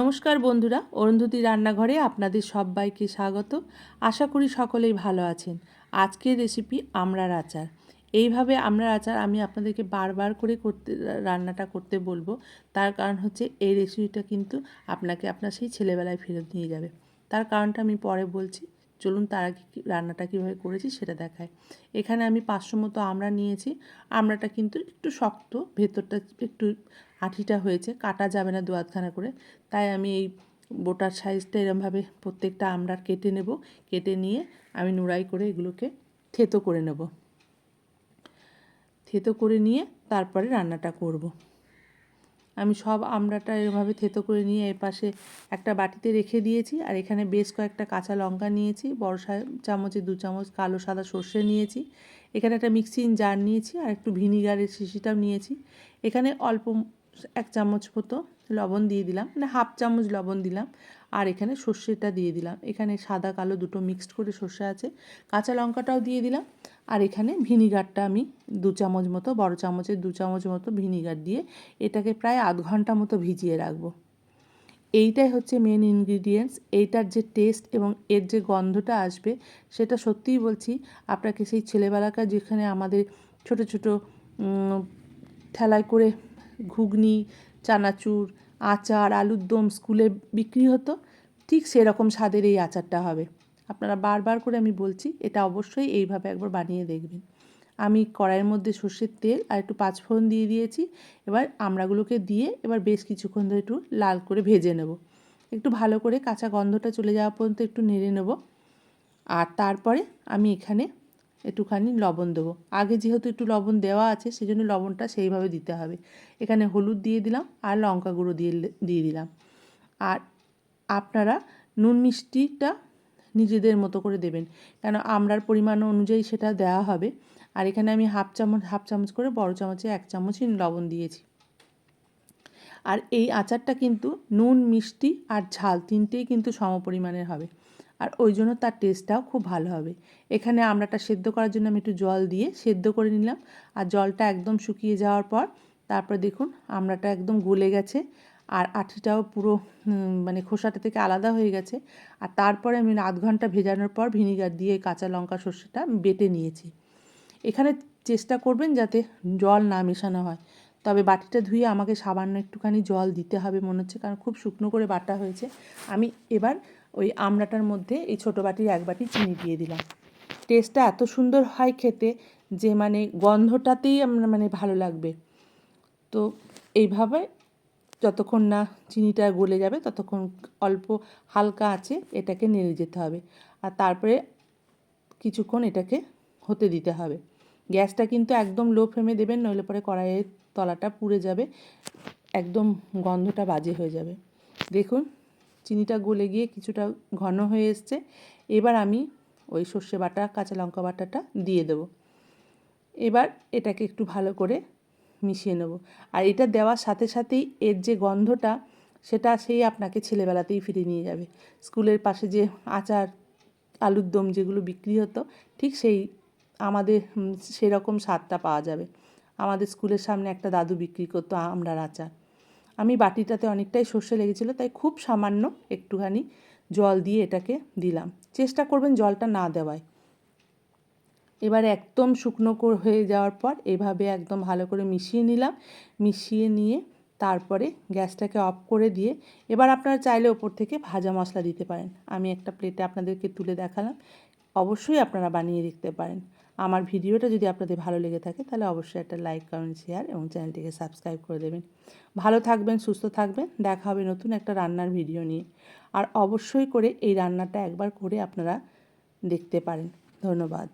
নমস্কার বন্ধুরা, অরুন্ধতী রান্নাঘরে আপনাদের সবাইকে স্বাগত। আশা করি সকলেই ভালো আছেন। আজকের রেসিপি আমড়ার আচার। এইভাবে আমড়ার আচার আমি আপনাদেরকে বারবার করে করতে, রান্নাটা করতে বলব। তার কারণ হচ্ছে এই রেসিপিটা কিন্তু আপনাকে আপনার সেই ছেলেবেলায় ফেরত নিয়ে যাবে। তার কারণটা আমি পরে বলছি। চলুন তার আগে রান্নাটা কীভাবে করেছি সেটা দেখায় এখানে আমি পাঁচশো মতো আমড়া নিয়েছি। আমড়াটা কিন্তু একটু শক্ত, ভেতরটা একটু আঠিটা হয়েছে, কাটা যাবে না দু আধখানা করে। তাই আমি এই বোটার সাইজটা এরমভাবে প্রত্যেকটা আমড়ার কেটে নেব। কেটে নিয়ে আমি নুড়াই করে এগুলোকে থেতো করে নেব। থেতো করে নিয়ে তারপরে রান্নাটা করব। আমি সব আমড়াটা এভাবে থেতো করে নিয়ে এর পাশে একটা বাটিতে রেখে দিয়েছি। আর এখানে বেশ কয়েকটা কাঁচা লঙ্কা নিয়েছি, বড় চামচে দু চামচ কালো সাদা সর্ষে নিয়েছি। এখানে একটা মিক্সিং জার নিয়েছি আর একটু ভিনিগারের শিশিটাও নিয়েছি। এখানে অল্প এক চামচ মতো লবণ দিয়ে দিলাম মানে হাফ চামচ লবণ দিলাম আর এখানে সর্ষেটা দিয়ে দিলাম। এখানে সাদা কালো দুটো মিক্সড করে সর্ষে আছে। কাঁচা লঙ্কাটাও দিয়ে দিলাম আর এখানে ভিনিগারটা আমি দু চামচ মতো, বড় চামচের দু চামচ মতো ভিনিগার দিয়ে এটাকে প্রায় আধ ঘণ্টা মতো ভিজিয়ে রাখব। এইটাই হচ্ছে মেন ইনগ্রিডিয়েন্টস এইটার যে টেস্ট এবং এর যে গন্ধটা আসবে, সেটা সত্যিই বলছি, আপনাকে সেই ছেলেবেলাকার যেখানে আমাদের ছোট ছোট ঠেলায় করে ঘুগনি, চানাচুর, আচার আলুর দম স্কুলে বিক্রি হতো, ঠিক সেরকম স্বাদের এই আচারটা হবে। আপনারা বারবার করে আমি বলছি, এটা অবশ্যই এইভাবে একবার বানিয়ে দেখবেন। আমি কড়াইয়ের মধ্যে সর্ষের তেল আর একটু পাঁচফোড়ন দিয়ে দিয়েছি, এবার আমড়াগুলোকে দিয়ে এবার বেশ কিছুক্ষণ ধরে একটু লাল করে ভেজে নেব। একটু ভালো করে কাঁচা গন্ধটা চলে যাওয়া পর্যন্ত একটু নেড়ে নেব। আর তারপরে আমি এখানে একটুখানি লবণ দেবো। আগে যেহেতু একটু লবণ দেওয়া আছে সেই জন্য লবণটা সেইভাবে দিতে হবে। এখানে হলুদ দিয়ে দিলাম আর লঙ্কা গুঁড়ো দিয়ে দিয়ে দিলাম। আর আপনারা নুন মিষ্টিটা নিজেদের মতো করে দেবেন। কেন আমরার পরিমাণ অনুযায়ী সেটা দেওয়া হবে। আর এখানে আমি হাফ চামচ হাফ চামচ করে বড় চামচে এক চামচই লবণ দিয়েছি। আর এই আচারটা কিন্তু নুন, মিষ্টি আর ঝাল তিনটেই কিন্তু সম পরিমাণের হবে। আর ওই জন্য তার টেস্টটাও খুব ভালো হবে। এখানে আমড়াটা সেদ্ধ করার জন্য আমি একটু জল দিয়ে সেদ্ধ করে নিলাম। আর জলটা একদম শুকিয়ে যাওয়ার পর তারপরে দেখুন আমড়াটা একদম গলে গেছে। আর আঠিটাও পুরো মানে খোসাটা থেকে আলাদা হয়ে গেছে। আর তারপরে আমি আধ ঘণ্টা ভেজানোর পর ভিনিগার দিয়ে কাঁচা লঙ্কা সর্ষেটা বেটে নিয়েছি। এখানে চেষ্টা করবেন যাতে জল না মেশানো হয়। তবে বাটিটা ধুয়ে আমাকে সামান্য একটুখানি জল দিতে হবে মনে হচ্ছে, কারণ খুব শুকনো করে বাটা হয়েছে। আমি এবার ওই আমড়াটার মধ্যে এই ছোটো বাটির এক বাটি চিনি দিয়ে দিলাম। টেস্টটা এত সুন্দর হয় খেতে যে মানে গন্ধটাতেই আমরা মানে ভালো লাগবে। তো এইভাবে যতক্ষণ না চিনিটা গলে যাবে, ততক্ষণ অল্প হালকা আছে এটাকে নেড়ে যেতে হবে। আর তারপরে কিছুক্ষণ এটাকে হতে দিতে হবে। গ্যাসটা কিন্তু একদম লো ফ্লেমে দেবেন, নইলে পরে কড়াইয়ের তলাটা পুড়ে যাবে, একদম গন্ধটা বাজে হয়ে যাবে। দেখুন, চিনিটা গলে গিয়ে কিছুটা ঘন হয়ে এসছে। এবার আমি ওই সর্ষে বাটা, কাঁচা লঙ্কা বাটাটা দিয়ে দেবো। এবার এটাকে একটু ভালো করে মিশিয়ে নেব। আর এটা দেওয়ার সাথে সাথেই এর যে গন্ধটা, সেটা সেই আপনাকে ছেলেবেলাতেই ফিরে নিয়ে যাবে। স্কুলের পাশে যে আচার, আলুর দম যেগুলো বিক্রি হতো, ঠিক সেই আমাদের সেরকম স্বাদটা পাওয়া যাবে। আমাদের স্কুলের সামনে একটা দাদু বিক্রি করতো আমড়ার আচার। আমি বাটিটাতে অনেকটাই সর্ষে লেগেছিলো, তাই খুব সামান্য একটুখানি জল দিয়ে এটাকে দিলাম। চেষ্টা করবেন জলটা না দেওয়ায়। এবার একদম শুকনো হয়ে যাওয়ার পর এভাবে একদম ভালো করে মিশিয়ে নিলাম। মিশিয়ে নিয়ে তারপরে গ্যাসটাকে অফ করে দিয়ে এবার আপনারা চাইলে ওপর থেকে ভাজা মশলা দিতে পারেন। আমি একটা প্লেটে আপনাদেরকে তুলে দেখালাম। অবশ্যই আপনারা বানিয়ে দেখতে পারেন। আমার ভিডিওটা যদি আপনাদের ভালো লেগে থাকে তাহলে অবশ্যই একটা লাইক, কমেন্ট, শেয়ার এবং চ্যানেলটিকে সাবস্ক্রাইব করে দেবেন। ভালো থাকবেন, সুস্থ থাকবেন। দেখা হবে নতুন একটা রান্নার ভিডিও নিয়ে। আর অবশ্যই করে এই রান্নাটা একবার করে আপনারা দেখতে পারেন। ধন্যবাদ।